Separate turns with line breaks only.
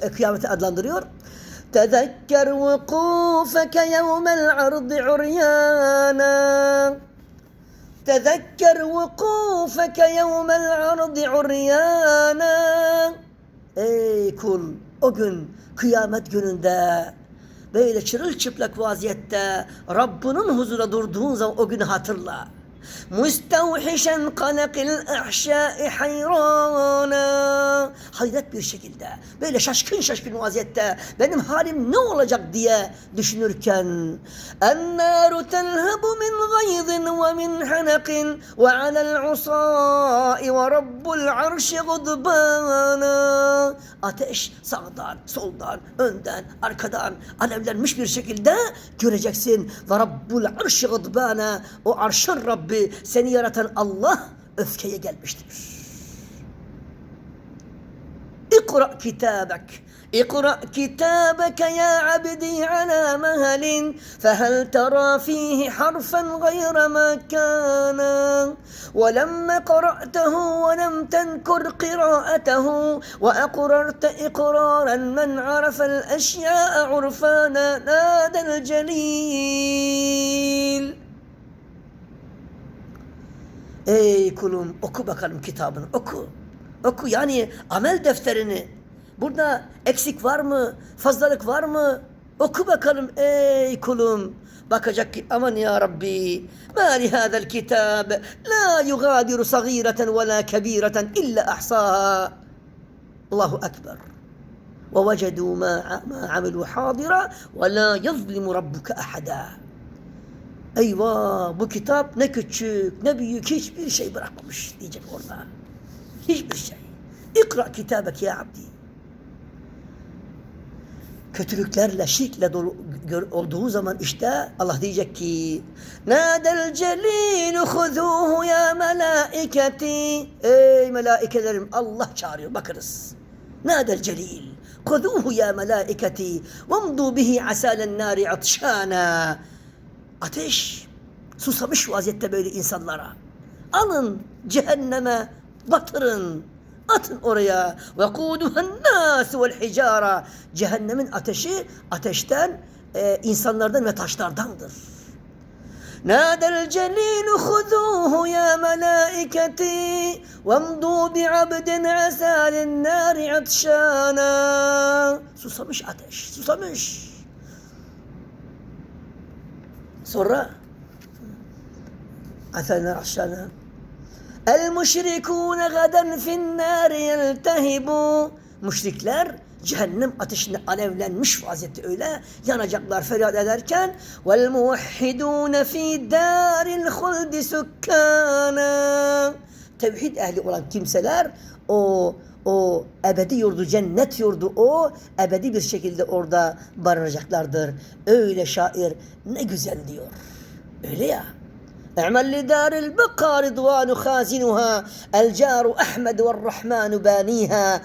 e, kıyameti adlandırıyor. Tezekker vukufeke yevmel ardı uryana. تذكر وقوفك يوم العرض عريانا Ey kul o gün kıyamet gününde böyle çırılçıplak vaziyette Rabbinin huzura durduğun zaman o günü hatırla. Müstevhişen kalakil ahşai hayrana Hayret bir şekilde böyle şaşkın şaşkın vaziyette benim halim ne olacak diye düşünürken Ennâru telhebu min gayzin ve min hanakin ve alel usâi ve rabbul arşi gudbana Ateş sağdan, soldan, önden, arkadan alevlenmiş bir şekilde göreceksin. Ve Rabbul arşi gudbana o arşın Rabbi seni yaratan Allah öfkeye gelmiştir. اقرأ كتابك. اقرأ كتابك يا عبدي على مهل فهل ترى فيه حرفا غير ما كان؟ ولما قرأته ولم تنكر قراءته وأقررت إقرارا من عرف الأشياء عرفانا نادى الجليل. Ey kulum oku bakalım kitabını oku. Oku yani amel defterini. Burada eksik var mı? Fazlalık var mı? Oku bakalım ey kulum. Bakacak ki aman ya Rabbi. Ma li hadal kitab la yugadiru sagireten ve la kebireten illa ahsaha. Allahu Ekber. ووجدوا ما ما عملوا حاضرا ولا يظلم ربك أحدا Eyvah bu kitap ne küçük ne büyük hiçbir şey bırakmamış diyecek orada. Hiçbir şey. İkra kitabek ya abdi. Kötülüklerle, şirkle dolu gör- olduğu zaman işte Allah diyecek ki Nadel celil huzuhu ya melaiketi Ey melaikelerim Allah çağırıyor bakınız. Nadel celil huzuhu ya melaiketi Vamdu bihi asalen nari atşana Ateş susamış vaziyette böyle insanlara. Alın cehenneme batırın. Atın oraya. Ve kuduhen nas vel hicara. Cehennemin ateşi ateşten e, insanlardan ve taşlardandır. نادى الجليل خذوه يا ملائكتي وامضوا بعبد عسى للنار عطشانا Susamış ateş, susamış. Sonra Athena aşağına El müşrikûne gaden finnâri yeltehibû Müşrikler cehennem ateşinde alevlenmiş vaziyette öyle yanacaklar feryat ederken vel muvahhidûne fî dâril huldi sukkâna Tevhid ehli olan kimseler o o ebedi yurdu, cennet yurdu o ebedi bir şekilde orada barınacaklardır. Öyle şair ne güzel diyor. Öyle ya. اعمل لدار البقاء رضوان خازنها. الجار أحمد والرحمن بانيها.